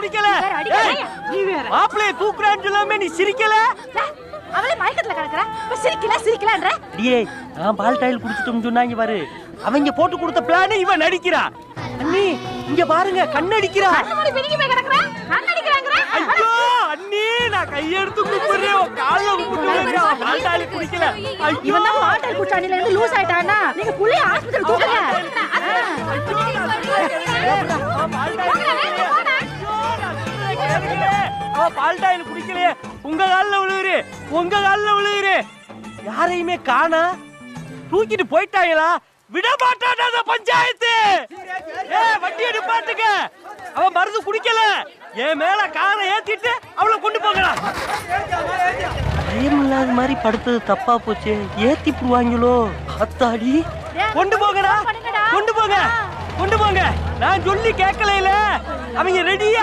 குடிக்கல மாப்பிள்ளைய தூக்குறான்னு சொல்லாம நீ சிரிக்கல அவளே மயக்கத்துல கிடக்குற சிரிக்கல சிரிக்கலன்ற அடியே நான் பால் டாயில் குடிச்சிட்டோம்னு சொன்னாங்க பாரு அவங்க போட்டு கொடுத்த பிளான இவன் நடிக்கிறா அண்ணி இங்க பாருங்க கண் அடிக்கிறாங்கற ஐயோ அண்ணி நான் கையெடுத்து கும்பிடுறேன் உன் கால்ல கும்பிட்டு பால் டாயில் குடிக்கல இவன் தான் வாட்டர் குச்சானில இருந்து லூஸ் ஆயிட்டானா நீங்க புள்ளைய ஆஸ்பத்திரி தூக்குங்க அவ பால் டாயில் குடிக்கலையே உங்க கால்ல விழுகுறு. உங்க கால்ல விழுகுறு. யாரையுமே காணா. தூக்கிட்டு போயிட்டாங்களா விட அந்த பஞ்சாயத்து. ஏ வண்டி எடுப்பாட்டுக்க. அவன் மருந்து குடிக்கல. என் மேல காரை ஏத்திட்டு அவளை கொண்டு போகலாம். பயம் இல்லாத மாதிரி படுத்தது தப்பா போச்சு. ஏத்தி புடுவாங்களோ? அத்தாடி. கொண்டு போங்கடா. பண்ணுங்கடா. கொண்டு போங்க. கொண்டு போங்க. நான் சொல்லி கேட்கல அவங்க ரெடியா